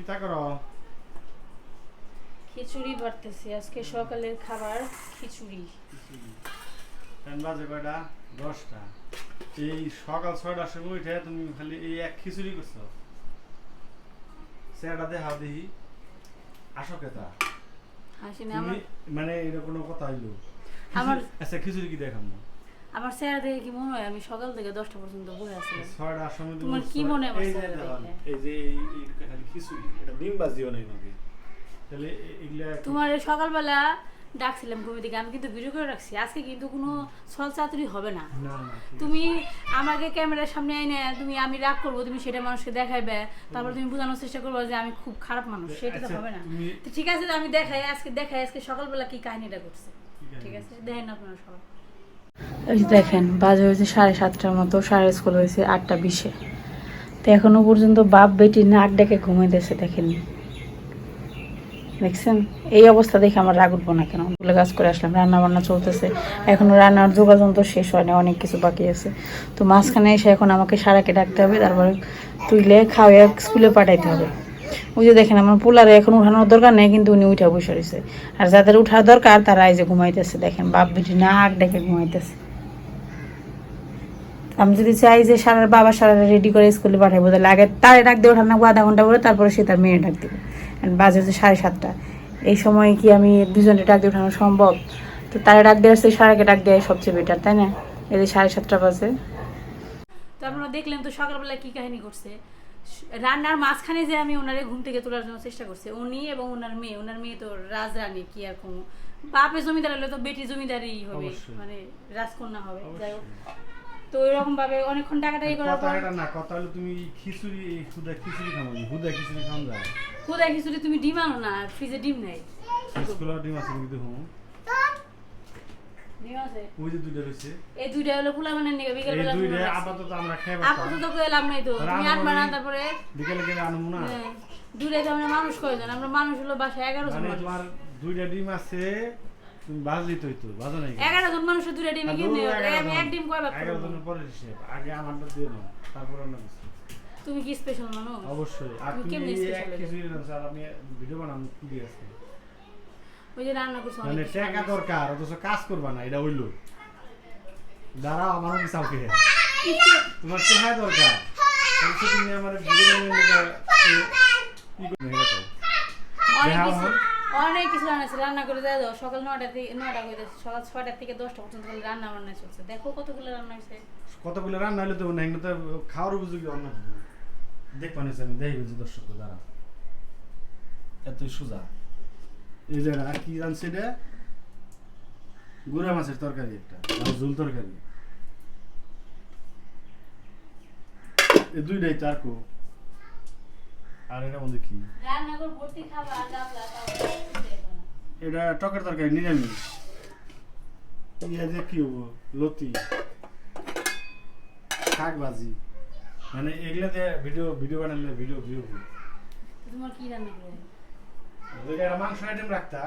কি তা করো? খিচুড়ি বাড়তেছি আজকে সকালের খাবার খিচুড়ি। টাইম বাজে কয়টা? দশটা। এই সকাল ছয়টার সময় উঠে তুমি খালি এই এক খিচুড়ি করছ। সেটা দেখাও দেখি। আসো কেতা মানে এটা কোনো কথা হইল। আমার- আচ্ছা খিচুড়ি কি দেখাবো? আমার চেহারা দেখে কি মনে হয় আমি সকাল থেকে দশটা পর্যন্ত বসে তুমি তোমার কি মনে হয় এই যে খিচুড়ি এটা ডিম বাজিও নাই নাকি? তাহলে এগুলা তোমার এই সকালবেলা ডাকছিলাম ঘুমে থেকে আমি কিন্তু ভিডিও করে রাখছি। আজকে কিন্তু কোনো ছল চাতুরি হবে না। তুমি আমাকে ক্যামেরার সামনে আইনে তুমি আমি রাগ করব তুমি সেটা মানুষকে দেখাইবে। তারপর তুমি বোঝানোর চেষ্টা করব যে আমি খুব খারাপ মানুষ সেটা তো আচ্ছা, হবে না। তো ঠিক আছে আমি দেখাই আজকে দেখাই আজকে সকালবেলা কি কাহিনীটা করছে ঠিক আছে। আছে দেখেন আপনারা সবাই। এই দেখেন, বাজে হয়েছে সাড়ে সাতটার মতো সাড়ে স্কুল হয়েছে আটটা বিশে। তো এখনও পর্যন্ত বাপ বেটি নাক ডেকে ঘুমাইতেছে দেখেন। দেখছেন? এই অবস্থা দেখে আমার রাগ উঠবো না কেন? ফুলে কাজ করে আসলাম রান্না বান্না চলতেছে। এখনও রান্নার যোগাযোগ তো শেষ হয়নি অনেক কিছু বাকি আছে। তো মাঝখানে এসে এখন আমাকে সারাকে ডাকতে হবে, তারপরে তুইলে খাওয়াইয়া স্কুলে পাঠাইতে হবে। ওই যে দেখেন, আমার পোলারে এখন উঠানোর দরকার নেই, কিন্তু উনি উঠা বসে রয়েছে। আর যাদের উঠার দরকার, তারা এই যে ঘুমাইতেছে, দেখেন, বাপ বেটি নাক ডেকে ঘুমাইতেছে। আমি যদি চাই যে সারার বাবা সারা রেডি করে স্কুলে পাঠাবো তাহলে আগে তারে ডাক দিয়ে ওঠানো আধা ঘণ্টা পরে তারপরে সে তার মেয়ে ডাক দিবে। বাজে হচ্ছে সাড়ে সাতটা। এই সময় কি আমি দুজনে ডাক দিয়ে ওঠানো সম্ভব? তো তারে ডাক দিয়ে আসতে সারাকে ডাক দেওয়াই সবচেয়ে বেটার তাই না? এই যে সাড়ে সাতটা বাজে। তো আপনারা দেখলেন তো সকালবেলা কি কাহিনী করছে রান্নার মাঝখানে যে আমি ওনারে ঘুম থেকে তোলার জন্য চেষ্টা করছি উনি এবং ওনার মেয়ে ওনার মেয়ে তো রাজরানী কি আর কোনো বাপে জমিদার হলে তো বেটি জমিদারই হবে মানে রাজকন্যা হবে যাই হোক। তো এরকম ভাবে অনেকক্ষণ টাকাটাই করার পর এটা না কথা হলো তুমি খিচুড়ি এই হুদা খিচুড়ি খাও নি হুদা খিচুড়ি খাও যায়? খুদা খিচুড়ি তুমি ডিম আনো না ফ্রিজে ডিম নেই। স্কুলে ডিম আছে কিন্তু হুম ওই যে দুইটা রয়েছে। এই দুইটা হলো পোলা মানে নিয়ে বিকেল বেলা দুইটা আপাতত আমরা খেয়ে আপাতত তো নাই তো। তুমি রান্না আনবা না করি। তারপরে বিকেলে গেলে আনব না। হ্যাঁ, দুইটা তো আমরা মানুষ কয়জন আমরা মানুষ হলো বাসায় এগারো জন মানে তোমার দুইটা ডিম আছে তুমি বাজলি তো তো বাজো নাই কেন? এগারো জন মানুষের দুইটা ডিম আর কিনে আমি এক ডিম কয় ভাগ জনের পরে হিসেব। আগে আমারটা দিয়ে নাও তারপর অন্য কিছু তুমি কি স্পেশাল মানুষ? অবশ্যই। আর তুমি এক আমি ভিডিও বানানো কি দিয়ে আছে? ওই যে রান্না করছ মানে টাকা দরকার অথচ কাজ করবা না এটা হইল। দাঁড়াও আমার কে তোমার চেহারা দরকার। অথচ তুমি আমার। অনেক কিছু রান্না আছে রান্না করে দেওয়া দাও। সকাল নয়টা থেকে নয়টা করে সকাল ছয়টা থেকে দশটা পর্যন্ত রান্না বান্না চলছে। দেখো কতগুলো রান্না হয়েছে। কতগুলো রান্না হইলে তো না এগুলো তো খাওয়ার উপযোগী অন্য দেখবা নিছে আমি দেখি বলছি দর্শক দাঁড়া এতই সোজা। এই যে কি রানছে এটা? গুড়া মাছের তরকারি একটা আর ঝুল তরকারি। এই দুইটাই তো আর এটা মধ্যে কি? এটা টকের তরকারি নিরামিষ। ইয়া যে কি হব? লতি। শাক ভাজি মানে এগুলাতে ভিডিও ভিডিও বানালে ভিডিও ভিউ তোমার কি রান্না করে? যদি একটা মাংস আইটেম রাখতা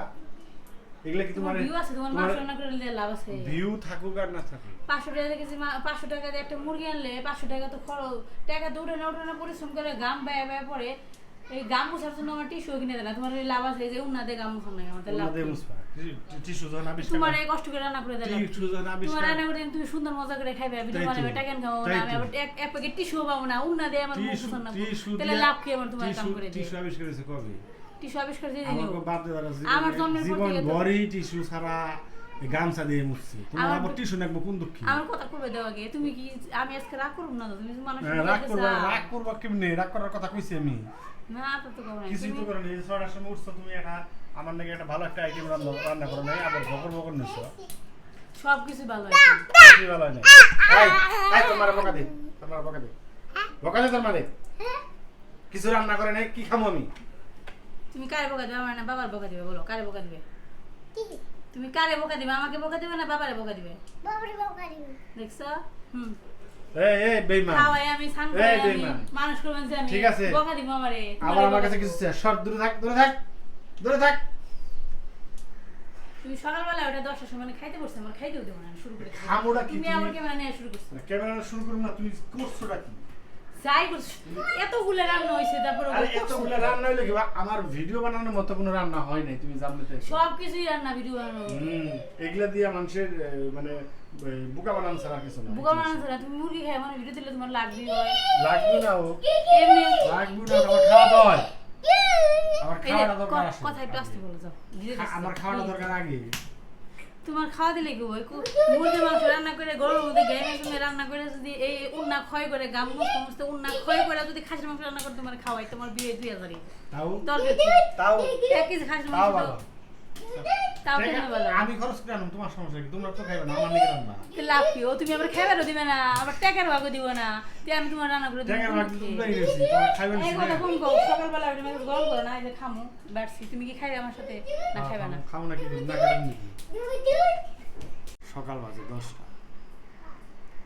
এগুলা কি তোমার তোমার ভিউ আছে তোমার মাংস রান্না করে দিলে লাভ আছে। ভিউ থাকুক আর না থাকুক। পাঁচশো টাকা দেখেছি মা- টাকা দিয়ে একটা মুরগি আনলে পাঁচশো টাকা তো খরচ। টাকা তো না উঠে পরিশ্রম করে গাম ব্যয় ব্যয় পরে এই গাম মুছার জন্য আমার টিস্যু কিনে দেয় না। তোমার লাভ আছে যে উন্নাতে গাম মুছার নাই আমাদের লাভ ওনাদের কি? মুসফা টিস্যু যখন আবিষ্কার তোমার এই কষ্ট করে রান্না করে দিলাম। টিস্যু তোমার রান্না করে তুমি সুন্দর মজা করে খাইবে ভিডিও তাই তো, টাকা খাব না আমি আবার এক এক প্যাকেট টিস্যু পাবো না উন্না দিয়ে আমার না। তাহলে লাভ কি আমার তোমার কাম করে দিয়ে? টিস্যু আবিষ্কার হয়েছে কবে? টিস্যু আবিষ্কার দিয়ে আছে। আমার জন্মের পর থেকে টিস্যু ছাড়া গামছা দিয়ে মুছছে। তোমার আবার টিস্যু নাকবো কোন দুঃখী? আমার কথা দেওয়া গিয়ে। তুমি কি আমি আজকে রাগ করব না তুমি মানুষ হ্যাঁ, রাগ করবা রাগ করবা কেমনে? রাগ করার কথা কইছি আমি। না তো তো করব না। কিছুই তো এই সময় উঠছো তুমি আমার নাকি একটা ভালো একটা আইটেম রান্না রান্না করো নাই আবার বকর বকর নিছো। সব কিছু ভালো আছে ভালো এই এই তোমার বকা দে তোমার বকা দে। বকা দে তোর মানে কিছু রান্না করে নাই কি খামো আমি? তুমি কারে বোকা দিবে? আমার না বাবার বোকা দিবে বলো কারে বোকা দিবে? তুমি কারে বোকা দিবে? আমাকে বোকা দিবে না বাবারে বোকা দিবে? দেখছ? হুম। এই এই বেঈমান খাওয়াই আমি করে মানুষ করবেন যে আমি ঠিক আছে। বোকা দিব আমারে। আবার আমার কাছে কিছু চাই। সর দূরে থাক দূরে থাক দূরে থাক। তুমি সকালবেলা ওটা দশটার সময় মানে খাইতে বসছে আমার খাইতেও দেবো না শুরু করে দিবো। তুমি? আমার ক্যামেরা নিয়ে শুরু করছ। ক্যামেরা শুরু না তুমি করছোটা কি? যাই এতগুলো রান্না হয়েছে তারপরে আরে এতগুলো রান্না হইলে কি? বা, আমার ভিডিও বানানোর মতো কোনো রান্না হয় নাই তুমি জানলে তো সব কিছুই রান্না ভিডিও বানানো। হুম এগুলা দিয়ে মানুষের মানে বোকা বানানো ছাড়া কিছু না বুকা বানানো ছাড়া তুমি মুরগি খাই মানে ভিডিও দিলে তোমার লাগবেই লাগবে না ও। এমনি। লাগবে না আমার খাওয়া দাওয়া আমার খাওয়াটা দরকার কথা একটু আসতে বলো যাও। ধীরে খা- ধীরে আমার খাওয়াটা দরকার আগে। তোমার খাওয়া দিলে কি হয় মুরগি মাংস রান্না করে গরমের মধ্যে গ্যাস সঙ্গে রান্না করে যদি এই উন্না ক্ষয় করে গাম সমস্ত মস্ত উন্না ক্ষয় করে যদি খাসির মাংস রান্না করে তোমার খাওয়াই তোমার বিয়ে দুই হাজারই। তাও? তাও? এক কেজি খাসির মাংস ভালো তো- তাও ঠিক কেন আছে, বলো আমি খরচ করে আনুম তোমার সমস্যা কি? তোমরা তো খাইবে না আমার নাকি রান্না লাভ কি? ও তুমি আবার খাবারও দিবে না আবার টাকার ভাগও দিব না। তে আমি তোমার রান্না করে দিব টাকার ভাগ তো খেয়ে। তোমরাই তোমার খাইবে না এই কথা কম কও সকালবেলা উঠে আমাকে করো না এই যে খামু বাড়ছি তুমি কি খাইবে আমার সাথে? না খাইবে না। খাও না কি না খাবেন নাকি সকাল বাজে দশটা।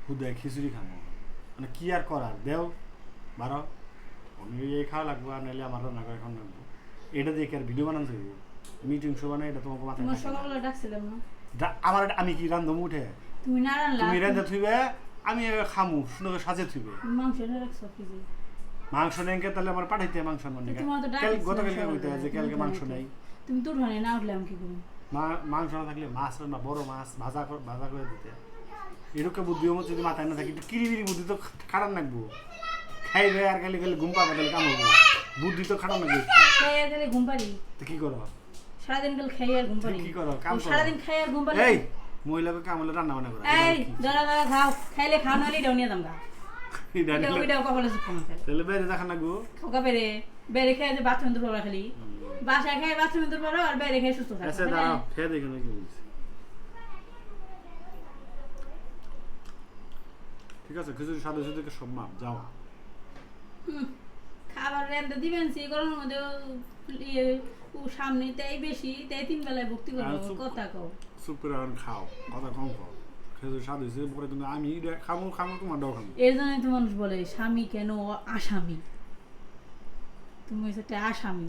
হুদায় খিচুড়ি খাব মানে কি আর করার? দেও বারো। আমি এই খাওয়া লাগবো আর নাহলে আমার রান্না করে এখন লাগবো। এটা কি আর ভিডিও বানানো মিটিং শো বানাই এটা তোমাকে মাথায় তোমার না। সকালবেলা ডাকছিলাম না। আমার আমি কি রান্ধবো উঠে? তুমি না রান্না তুমি রেঁধে থুইবে আমি খামু সুন্দর সাজে থুইবে। মাংস এনে রাখছো ফ্রিজে মাংস নেই তাহলে আমার পাঠাইতে মাংস আমার নেই না গতকালকে। হইতে যে কালকে মাংস নেই। তুমি তো উঠো না উঠলে আমি কি করব? মা- মাংস না থাকলে মাছ রান্না বড় মাছ ভাজা ভাজা করে দিতে। এরকম বুদ্ধি আমার যদি মাথায় না থাকে একটু কিরিবিরি বুদ্ধি তো খাটান লাগবো। খাইবে আর খালি খালি ঘুম পাবে তাহলে কাম হব বুদ্ধি তো খাটান লাগবে। খাই আর গেলে ঘুম পারি তো কি করো? সারাদিন কাল খাই আর ঘুম পারি কি করো? কাম করো। সারাদিন খাই আর ঘুম পারি এই মহিলাকে কাম হলে রান্না বান্না করে। এই দাঁড়া দাঁড়া খাও খাইলে খাও দাম গা। না বেড়ে বেড়ে খেয়ে যে বাথরুম দূর পড়া খালি। বাসায় খেয়ে বাথরুম দূর পড়ো আর বেড়ে খেয়ে সুস্থ এসে থাকো দাঁড়াও খেয়ে দেখে নাকি বলছি। ঠিক আছে খিচুড়ি সাদা সাথে সব মাপ যাও খাবার রেন্ট দিবেন সেই গরমের মধ্যে ও- সামনে তাই বেশি তাই তিন বেলায় ভক্তি করব কথা কও। চুপ করে এখন খাও কথা কম খাও স্বাদ হয়েছে পরে তুমি আমি খাব খাব তোমার এর জন্যই তো মানুষ বলে স্বামী কেন আসামি? তুমি হচ্ছে একটা আসামি।